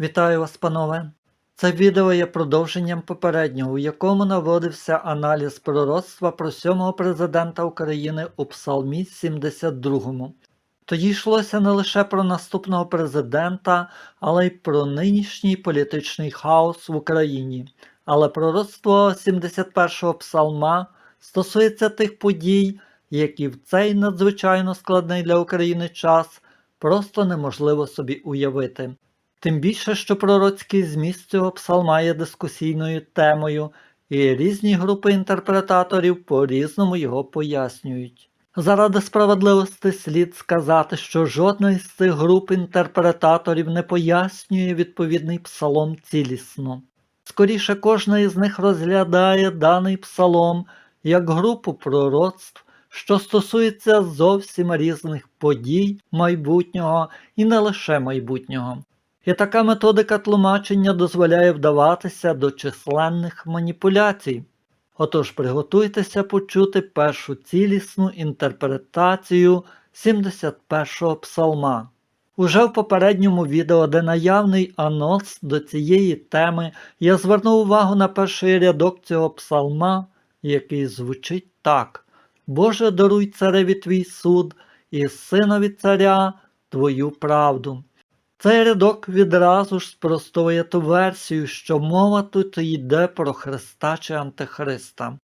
Вітаю вас, панове! Це відео є продовженням попереднього, у якому наводився аналіз пророцтва про сьомого президента України у Псалмі 72. Тоді йшлося не лише про наступного президента, але й про нинішній політичний хаос в Україні. Але пророцтво 71-го псалма стосується тих подій, які в цей надзвичайно складний для України час просто неможливо собі уявити. Тим більше, що пророцький зміст цього псалма є дискусійною темою, і різні групи інтерпретаторів по-різному його пояснюють. Заради справедливості слід сказати, що жодна із цих груп інтерпретаторів не пояснює відповідний псалом цілісно. Скоріше кожна із них розглядає даний псалом як групу пророцтв, що стосується зовсім різних подій майбутнього і не лише майбутнього. І така методика тлумачення дозволяє вдаватися до численних маніпуляцій. Отож приготуйтеся почути першу цілісну інтерпретацію 71-го псалма. Уже в попередньому відео, де наявний анонс до цієї теми, я звернув увагу на перший рядок цього псалма, який звучить так: Боже, даруй цареві твій суд і синові царя твою правду. Цей рядок відразу ж спростує ту версію, що мова тут йде про Христа чи Антихриста.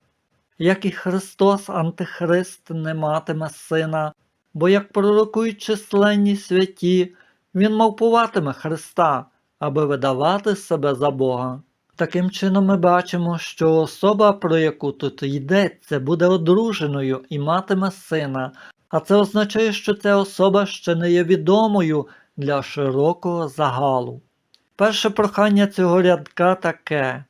Як і Христос, Антихрист не матиме сина, бо як пророкують численні святі, він мавпуватиме Христа, аби видавати себе за Бога. Таким чином ми бачимо, що особа, про яку тут йдеться, буде одруженою і матиме сина, а це означає, що ця особа ще не є відомою для широкого загалу. Перше прохання цього рядка таке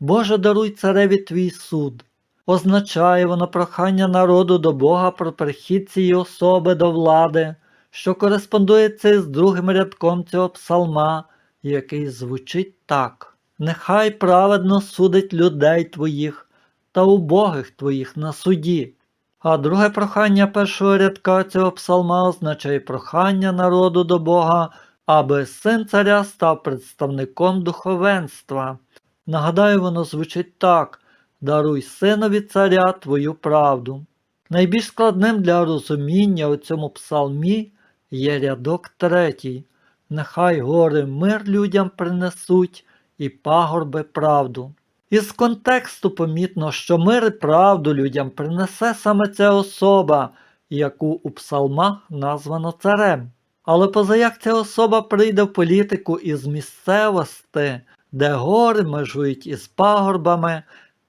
Боже даруй цареві твій суд. Означає воно прохання народу до Бога про прихід цієї особи до влади, що кореспондується із другим рядком цього псалма, який звучить так: Нехай праведно судить людей твоїх та убогих твоїх на суді. А друге прохання першого рядка цього псалма означає прохання народу до Бога, аби син царя став представником духовенства. Нагадаю, воно звучить так: даруй синові царя твою правду. Найбільш складним для розуміння у цьому псалмі є рядок третій. Нехай гори мир людям принесуть і пагорби правду. Із контексту помітно, що мир і правду людям принесе саме ця особа, яку у псалмах названо царем. Але позаяк ця особа прийде в політику із місцевості, де гори межують із пагорбами,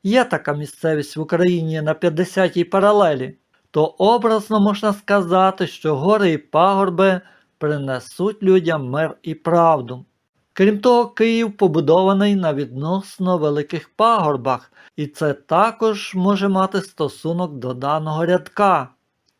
є така місцевість в Україні на 50-й паралелі, то образно можна сказати, що гори і пагорби принесуть людям мир і правду. Крім того, Київ побудований на відносно великих пагорбах, і це також може мати стосунок до даного рядка.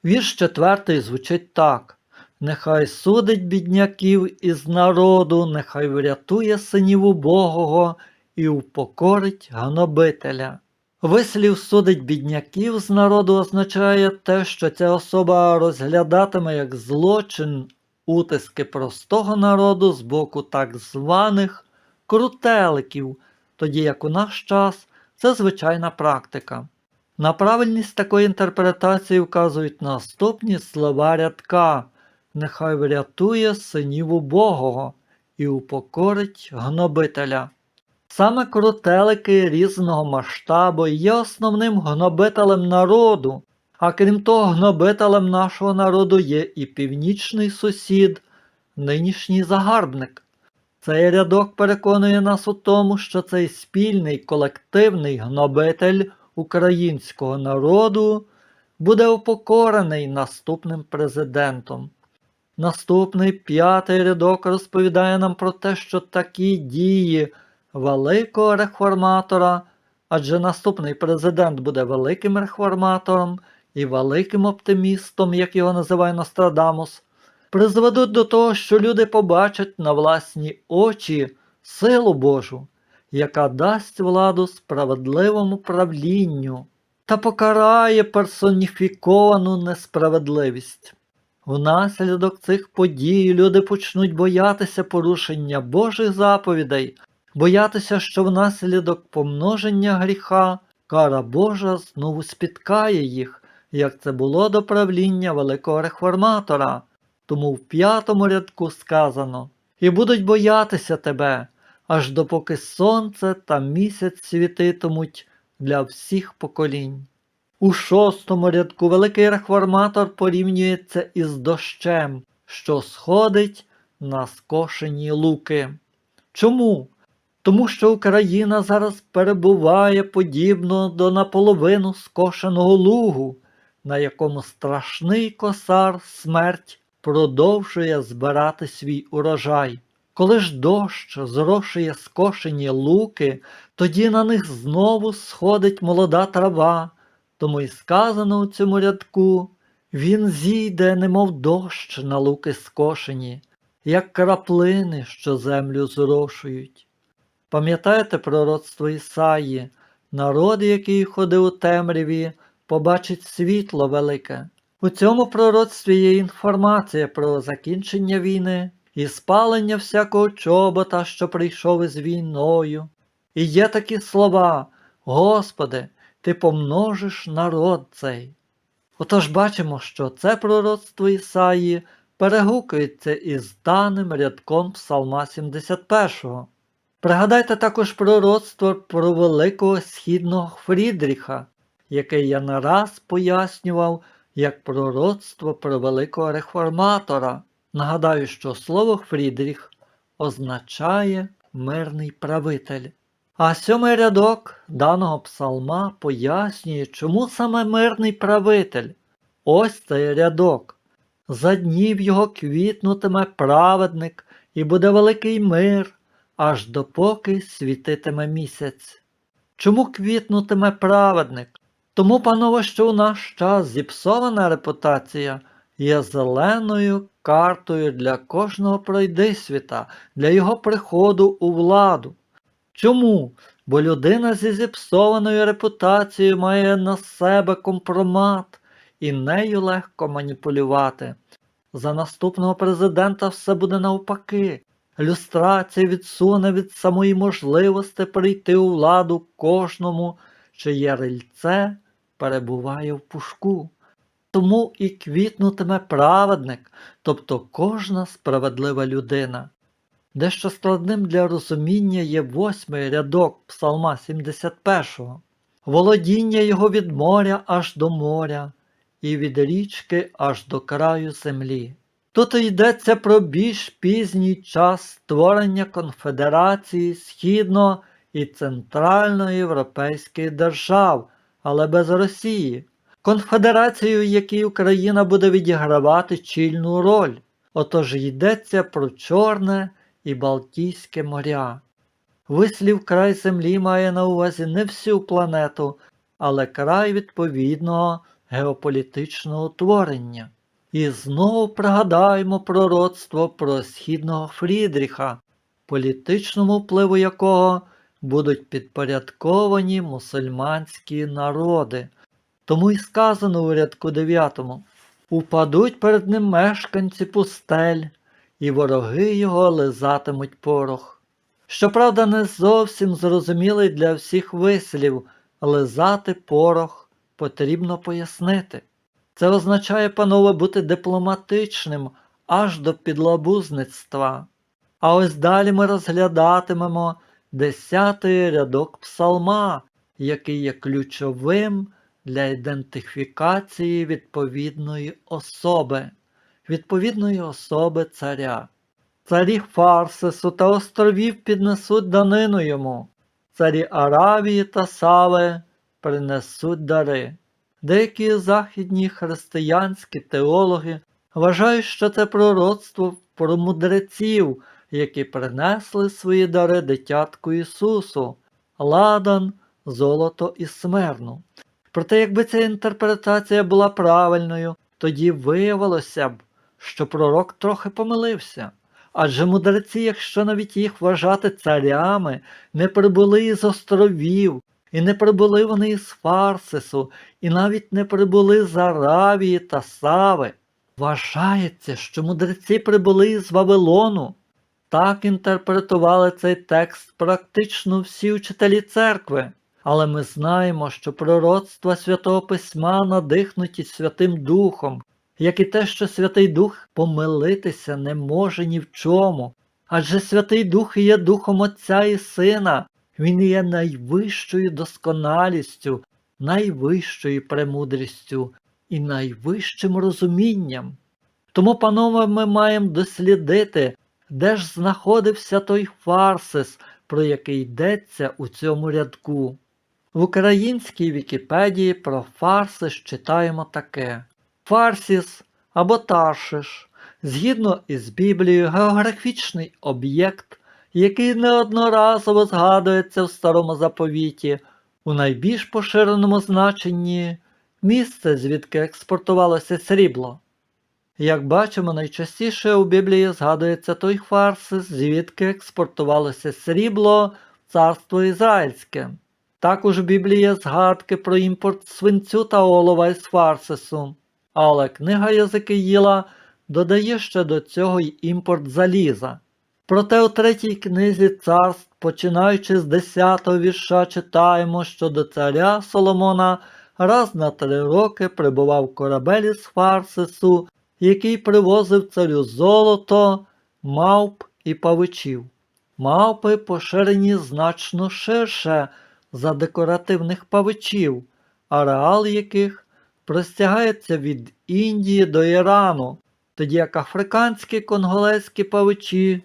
Вірш четвертий звучить так: Нехай судить бідняків із народу, нехай врятує синів убогого і упокорить гнобителя. Вислів судить бідняків з народу означає те, що ця особа розглядатиме як злочин утиски простого народу з боку так званих крутеликів, тоді як у наш час це звичайна практика. На правильність такої інтерпретації вказують наступні слова рядка Нехай врятує синів убогого і упокорить гнобителя. Саме крутелики різного масштабу є основним гнобителем народу, а крім того, гнобителем нашого народу є і північний сусід, нинішній загарбник. Цей рядок переконує нас у тому, що цей спільний колективний гнобитель українського народу буде упокорений наступним президентом. Наступний п'ятий рядок розповідає нам про те, що такі дії великого реформатора, адже наступний президент буде великим реформатором і великим оптимістом, як його називає Нострадамус, призведуть до того, що люди побачать на власні очі силу Божу, яка дасть владу справедливому правлінню та покарає персоніфіковану несправедливість. Внаслідок цих подій люди почнуть боятися порушення Божих заповідей, боятися, що внаслідок помноження гріха кара Божа знову спіткає їх, як це було до правління великого реформатора. Тому в п'ятому рядку сказано І будуть боятися тебе, аж допоки сонце та місяць світитимуть для всіх поколінь. У шостому рядку великий реформатор порівнюється із дощем, що сходить на скошені луки. Чому? Тому що Україна зараз перебуває подібно до наполовину скошеного лугу, на якому страшний косар смерть продовжує збирати свій урожай. Коли ж дощ зрошує скошені луки, тоді на них знову сходить молода трава, тому й сказано у цьому рядку він зійде, немов дощ на луки скошені, як краплини, що землю зрошують. Пам'ятаєте пророцтво Ісаї, народ, який ходив у темряві, побачить світло велике. У цьому пророцтві є інформація про закінчення війни і спалення всякого чобота, що прийшов із війною. І є такі слова Господи, Ти помножиш народ цей. Отож бачимо, що це пророцтво Ісаї перегукується із даним рядком Псалма 71. Пригадайте також пророцтво про великого східного Фрідріха, яке я не раз пояснював як пророцтво про великого реформатора. Нагадаю, що слово Фрідріх означає мирний правитель. А сьомий рядок даного псалма пояснює, чому саме мирний правитель. Ось цей рядок. За днів його квітнутиме праведник, і буде великий мир, аж допоки світитиме місяць. Чому квітнутиме праведник? Тому, панове, що у наш час зіпсована репутація є зеленою картою для кожного пройдисвіта, для його приходу у владу. Чому? Бо людина зі зіпсованою репутацією має на себе компромат і нею легко маніпулювати. За наступного президента все буде навпаки. Люстрація відсуне від самої можливості прийти у владу кожному, чиє рильце перебуває в пушку. Тому і квітнутиме праведник, тобто кожна справедлива людина. Дещо складним для розуміння є восьмий рядок Псалма 71, володіння його від моря аж до моря, і від річки аж до краю землі. Тут йдеться про більш пізній час створення конфедерації східно- і центральноєвропейських держав, але без Росії, конфедерацію, в якій Україна буде відігравати чільну роль. Отож йдеться про Чорне і Балтійське моря. Вислів край землі має на увазі не всю планету, але край відповідного геополітичного утворення. І знову пригадаємо пророцтво про східного Фрідріха, політичному впливу якого будуть підпорядковані мусульманські народи. Тому й сказано у рядку 9 Упадуть перед ним мешканці пустель, і вороги його лизатимуть порох. Щоправда, не зовсім зрозумілий для всіх вислів лизати порох потрібно пояснити. Це означає, панове, бути дипломатичним аж до підлабузництва. А ось далі ми розглядатимемо десятий рядок псалма, який є ключовим для ідентифікації відповідної особи, відповідної особи царя. Царі Фарсису та островів піднесуть данину йому, царі Аравії та Сави принесуть дари. Деякі західні християнські теологи вважають, що це пророцтво про мудреців, які принесли свої дари дитятку Ісусу, ладан, золото і смерну. Проте, якби ця інтерпретація була правильною, тоді виявилося б, що пророк трохи помилився. Адже мудреці, якщо навіть їх вважати царями, не прибули із островів, і не прибули вони із Фарсису, і навіть не прибули з Аравії та Сави. Вважається, що мудреці прибули з Вавилону. Так інтерпретували цей текст практично всі учителі церкви. Але ми знаємо, що пророцтва Святого Письма надихнуті Святим Духом, як і те, що Святий Дух помилитися не може ні в чому. Адже Святий Дух є Духом Отця і Сина, Він є найвищою досконалістю, найвищою премудрістю і найвищим розумінням. Тому, панове, ми маємо дослідити, де ж знаходився той фарсис, про який йдеться у цьому рядку. В українській Вікіпедії про фарсис читаємо таке: Фарсіс або Таршиш, згідно із Біблією, географічний об'єкт, який неодноразово згадується в Старому Заповіті, у найбільш поширеному значенні місце, звідки експортувалося срібло. Як бачимо, найчастіше у Біблії згадується той фарсис, звідки експортувалося срібло в царство Ізраїльське. Також в Біблії є згадки про імпорт свинцю та олова із фарсису, але книга Єзикиїла додає ще до цього й імпорт заліза. Проте у третій книзі царств, починаючи з 10-го вірша, читаємо, що до царя Соломона раз на три роки прибував корабель із Фарсису, який привозив царю золото, мавп і павичів. Мавпи поширені значно ширше за декоративних павичів, ареал яких простягається від Індії до Ірану, тоді як африканські конголезькі павичі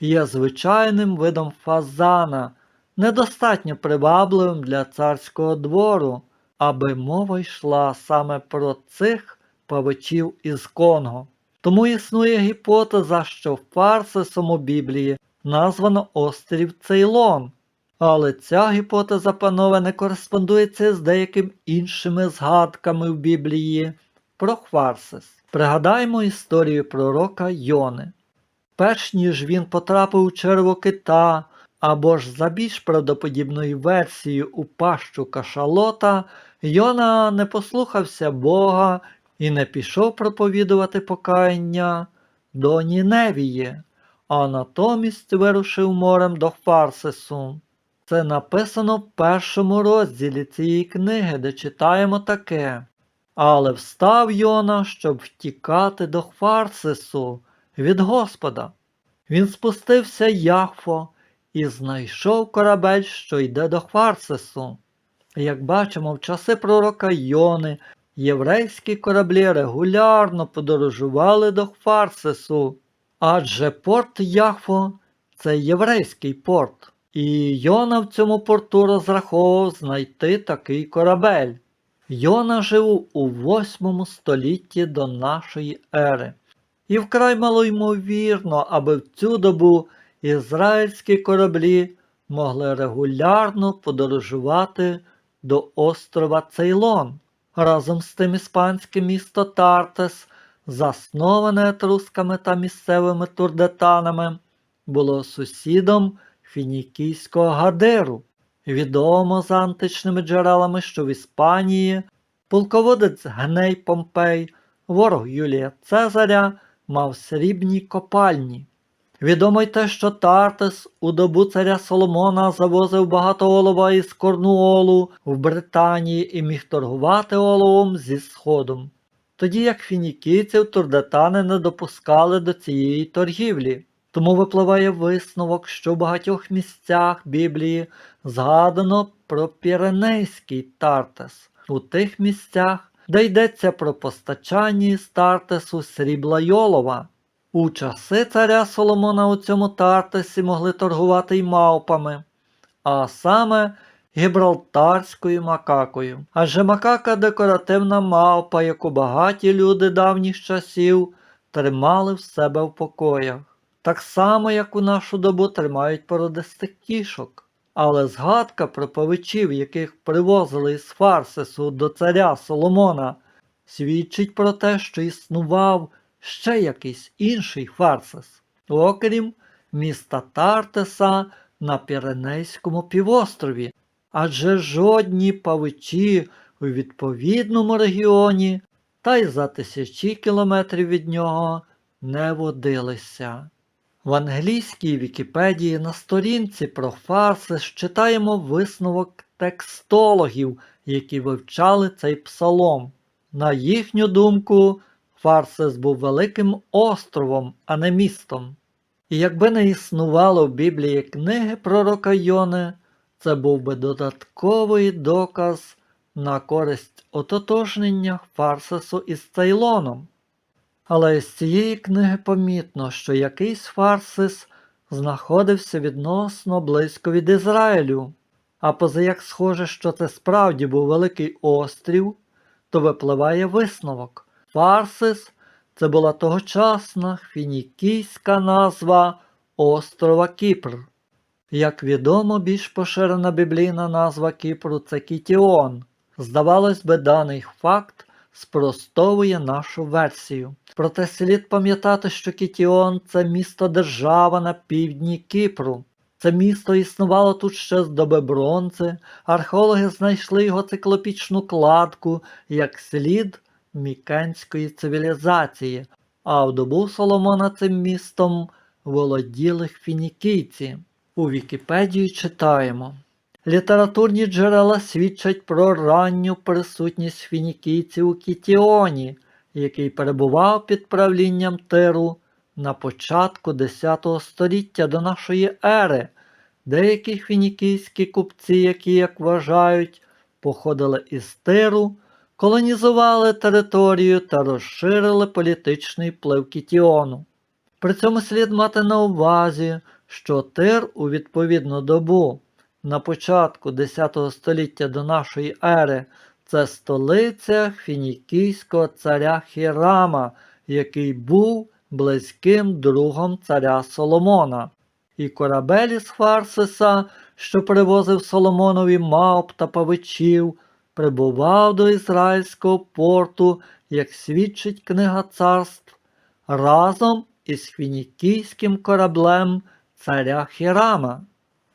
є звичайним видом фазана, недостатньо привабливим для царського двору, аби мова йшла саме про цих павичів із Конго. Тому існує гіпотеза, що Фарсисом у Біблії названо острів Цейлон. Але ця гіпотеза, панове, не кореспондується з деякими іншими згадками в Біблії про Фарсис. Пригадаємо історію пророка Йони. Перш ніж він потрапив у черво кита, або ж за більш правдоподібною версією у пащу кашалота, Йона не послухався Бога і не пішов проповідувати покаяння до Ніневії, а натомість вирушив морем до Фарсису. Це написано в першому розділі цієї книги, де читаємо таке. Але встав Йона, щоб втікати до Фарсису від Господа. Він спустився Яфо і знайшов корабель, що йде до Фарсису. Як бачимо, в часи пророка Йони єврейські кораблі регулярно подорожували до Фарсису, адже порт Яфо це єврейський порт. І Йона в цьому порту розраховував знайти такий корабель. Йона жив у 8 столітті до нашої ери. І вкрай малоймовірно, аби в цю добу ізраїльські кораблі могли регулярно подорожувати до острова Цейлон. Разом з тим іспанське місто Тартес, засноване етрусками та місцевими турдетанами, було сусідом фінікійського Гадеру. Відомо за античними джерелами, що в Іспанії полководець Гней Помпей, ворог Юлія Цезаря, мав срібні копальні. Відомо й те, що Тартес у добу царя Соломона завозив багато олова із Корнуолу в Британії і міг торгувати оловом зі Сходом. Тоді як фінікійців турдетани не допускали до цієї торгівлі. Тому випливає висновок, що в багатьох місцях Біблії згадано про Піренейський Тартес, у тих місцях, де йдеться про постачання із Тартесу срібла й олова. У часи царя Соломона у цьому Тартесі могли торгувати й мавпами, а саме гібралтарською макакою. Адже макака декоративна мавпа, яку багаті люди давніх часів тримали в себе в покоях. Так само, як у нашу добу тримають породистих кішок. Але згадка про павичів, яких привозили із Фарсису до царя Соломона, свідчить про те, що існував ще якийсь інший Фарсис, окрім міста Тартеса на Піренейському півострові, адже жодні павичі у відповідному регіоні та й за тисячі кілометрів від нього не водилися. В англійській Вікіпедії на сторінці про фарсис читаємо висновок текстологів, які вивчали цей псалом. На їхню думку, Фарсис був великим островом, а не містом. І якби не існувало в Біблії книги пророка Йони, це був би додатковий доказ на користь ототожнення Фарсису із Цейлоном. Але з цієї книги помітно, що якийсь Фарсис знаходився відносно близько від Ізраїлю, а позаяк схоже, що це справді був великий острів, то випливає висновок. Фарсис це була тогочасна фінікійська назва острова Кіпр. Як відомо, більш поширена біблійна назва Кіпру це Кітіон. Здавалось би, даний факт спростовує нашу версію. Проте слід пам'ятати, що Кітіон це місто держава на півдні Кіпру. Це місто існувало тут ще з доби бронзи, археологи знайшли його циклопічну кладку як слід мікенської цивілізації, а в добу Соломона цим містом володіли фінікійці. У Вікіпедії читаємо. Літературні джерела свідчать про ранню присутність фінікійців у Кітіоні, який перебував під правлінням Тиру на початку X століття до нашої ери. Деякі фінікійські купці, які, як вважають, походили із Тиру, колонізували територію та розширили політичний вплив Кітіону. При цьому слід мати на увазі, що Тир у відповідну добу на початку X століття до нашої ери це столиця фінікійського царя Хірама, який був близьким другом царя Соломона. І корабель із Фарсиса, що привозив Соломонові мавп та павичів, прибував до ізраїльського порту, як свідчить книга царств, разом із фінікійським кораблем царя Хірама.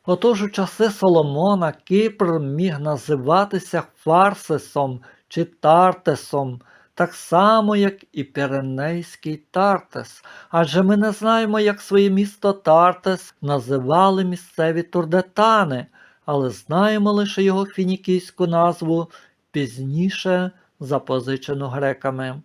Отож у часи Соломона Кіпр міг називатися Фарсисом чи Тартесом, так само, як і Піренейський Тартес, адже ми не знаємо, як своє місто Тартес називали місцеві турдетани, але знаємо лише його фінікійську назву пізніше запозичену греками.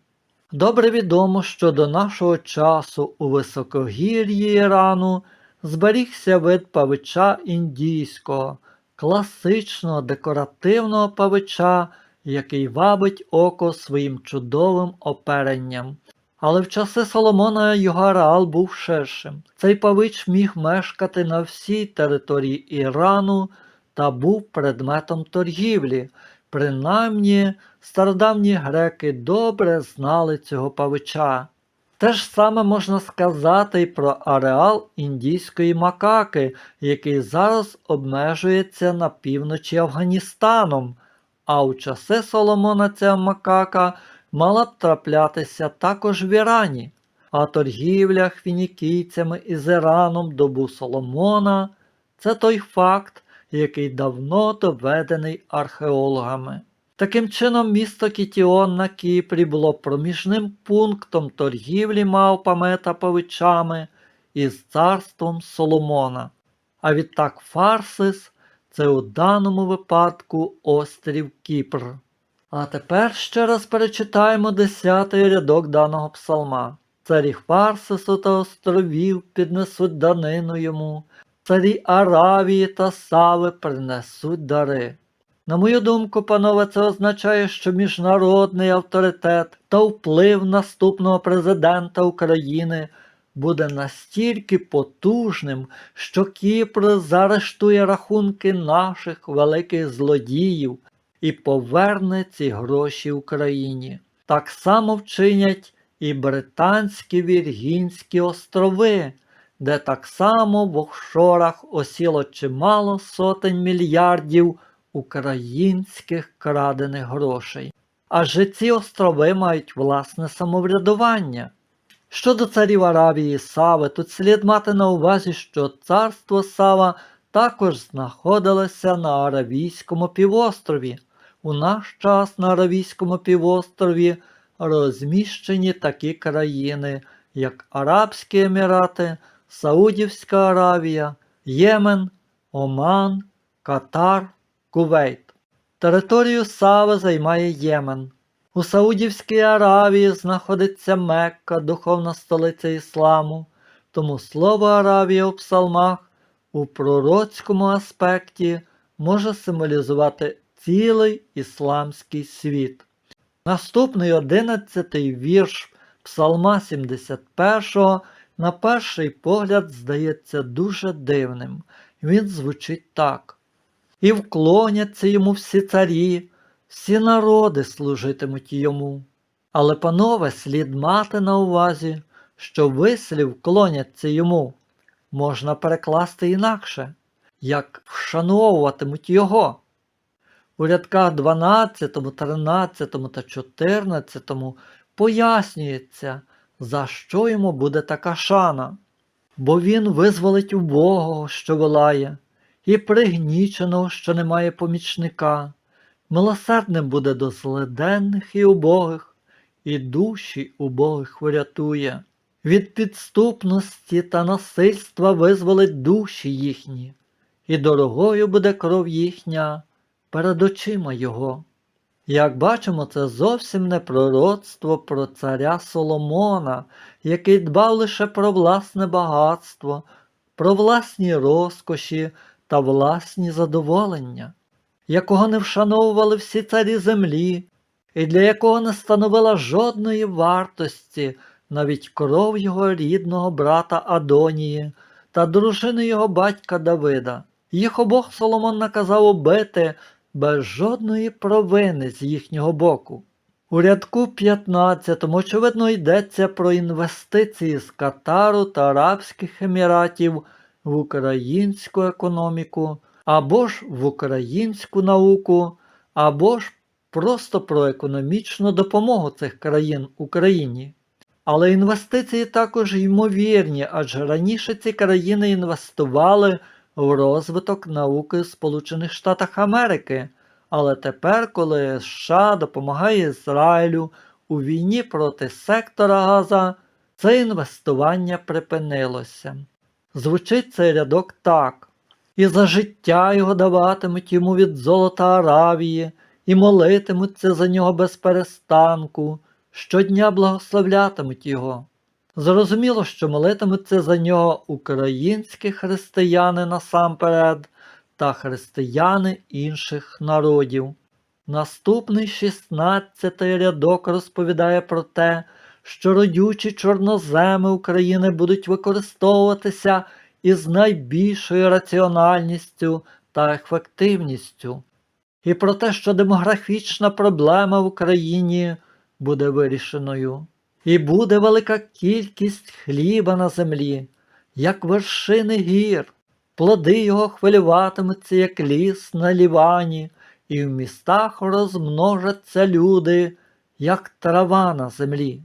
Добре відомо, що до нашого часу у високогір'ї Ірану зберігся вид павича індійського, класичного декоративного павича, який вабить око своїм чудовим оперенням. Але в часи Соломона його ареал був ширшим. Цей павич міг мешкати на всій території Ірану та був предметом торгівлі. Принаймні, стародавні греки добре знали цього павича. Те ж саме можна сказати й про ареал індійської макаки, який зараз обмежується на півночі Афганістаном, а у часи Соломона ця макака мала б траплятися також в Ірані, а торгівля фінікійцями із Іраном добу Соломона це той факт, який давно доведений археологами. Таким чином, місто Кітіон на Кіпрі було проміжним пунктом торгівлі мавпами та павичами із царством Соломона. А відтак Фарсис це у даному випадку острів Кіпр. А тепер ще раз перечитаємо десятий рядок даного псалма. Царі Фарсису та островів піднесуть данину йому, царі Аравії та Сави принесуть дари. На мою думку, панове, це означає, що міжнародний авторитет та вплив наступного президента України буде настільки потужним, що Кіпр заарештує рахунки наших великих злодіїв і поверне ці гроші Україні. Так само вчинять і Британські Віргінські острови, де так само в офшорах осіло чимало сотень мільярдів українських крадених грошей. Адже ці острови мають власне самоврядування. Щодо царів Аравії Сави, тут слід мати на увазі, що царство Сава також знаходилося на Аравійському півострові. У наш час на Аравійському півострові розміщені такі країни, як Арабські Емірати, Саудівська Аравія, Ємен, Оман, Катар, Кувейт. Територію Сави займає Ємен. У Саудівській Аравії знаходиться Мекка, духовна столиця Ісламу, тому слово Аравія у псалмах у пророцькому аспекті може символізувати цілий ісламський світ. Наступний одинадцятий вірш Псалма 71 на перший погляд здається дуже дивним. Він звучить так. І вклоняться йому всі царі, всі народи служитимуть йому. Але, панове, слід мати на увазі, що вислів клоняться йому можна перекласти інакше, як вшановуватимуть його. У рядках 12, 13 та 14 пояснюється, за що йому буде така шана, бо він визволить убогого, що волає, і пригніченого, що не має помічника, милосердним буде до злиденних і убогих, і душі убогих врятує. Від підступності та насильства визволить душі їхні, і дорогою буде кров їхня перед очима його. Як бачимо, це зовсім не пророцтво про царя Соломона, який дбав лише про власне багатство, про власні розкоші та власні задоволення, якого не вшановували всі царі землі, і для якого не становила жодної вартості навіть кров його рідного брата Адонії та дружини його батька Давида. Їх обох Соломон наказав убити без жодної провини з їхнього боку. У рядку 15 очевидно йдеться про інвестиції з Катару та Арабських Еміратів в українську економіку, або ж в українську науку, або ж просто про економічну допомогу цих країн Україні. Але інвестиції також ймовірні, адже раніше ці країни інвестували в розвиток науки Сполучених Штатах Америки. Але тепер, коли США допомагає Ізраїлю у війні проти сектора Газа, це інвестування припинилося. Звучить цей рядок так. І за життя його даватимуть йому від золота Аравії, і молитимуться за нього без перестанку щодня благословлятимуть його. Зрозуміло, що молитимуться за нього українські християни насамперед та християни інших народів. Наступний 16 рядок розповідає про те, що родючі чорноземи України будуть використовуватися із найбільшою раціональністю та ефективністю, і про те, що демографічна проблема в Україні буде вирішеною, і буде велика кількість хліба на землі, як вершини гір, плоди його хвилюватимуться, як ліс на лівані, і в містах розмножаться люди, як трава на землі.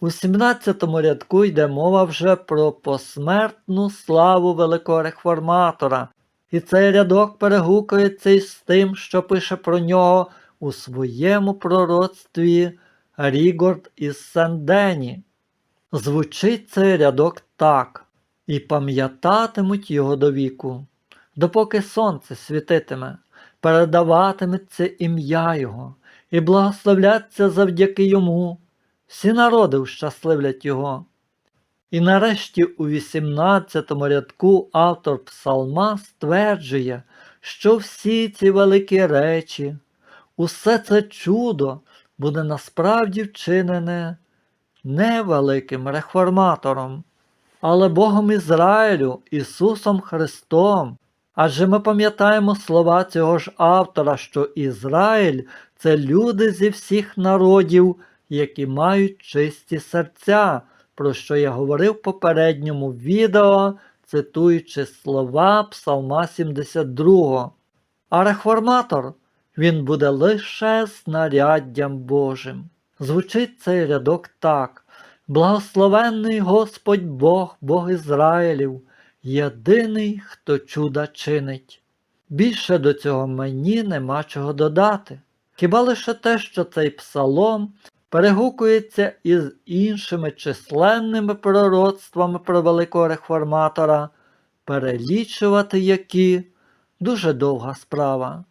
У 17 рядку йде мова вже про посмертну славу великого реформатора, і цей рядок перегукується із тим, що пише про нього у своєму пророцтві Рігорд із Сендені. Звучить цей рядок так, і пам'ятатимуть його до віку, допоки сонце світитиме, передаватиметься ім'я Його, і благословляться завдяки йому, всі народи ущасливлять Його. І нарешті у 18 рядку автор Псалма стверджує, що всі ці великі речі, усе це чудо буде насправді вчинене не великим реформатором, але Богом Ізраїлю, Ісусом Христом. Адже ми пам'ятаємо слова цього ж автора, що Ізраїль це люди зі всіх народів, які мають чисті серця, про що я говорив в попередньому відео, цитуючи слова Псалма 72. А реформатор він буде лише знаряддям Божим. Звучить цей рядок так. Благословенний Господь Бог, Бог Ізраїлів, єдиний, хто чуда чинить. Більше до цього мені нема чого додати. Хіба лише те, що цей псалом перегукується із іншими численними пророцтвами про великого реформатора, перелічувати які дуже довга справа.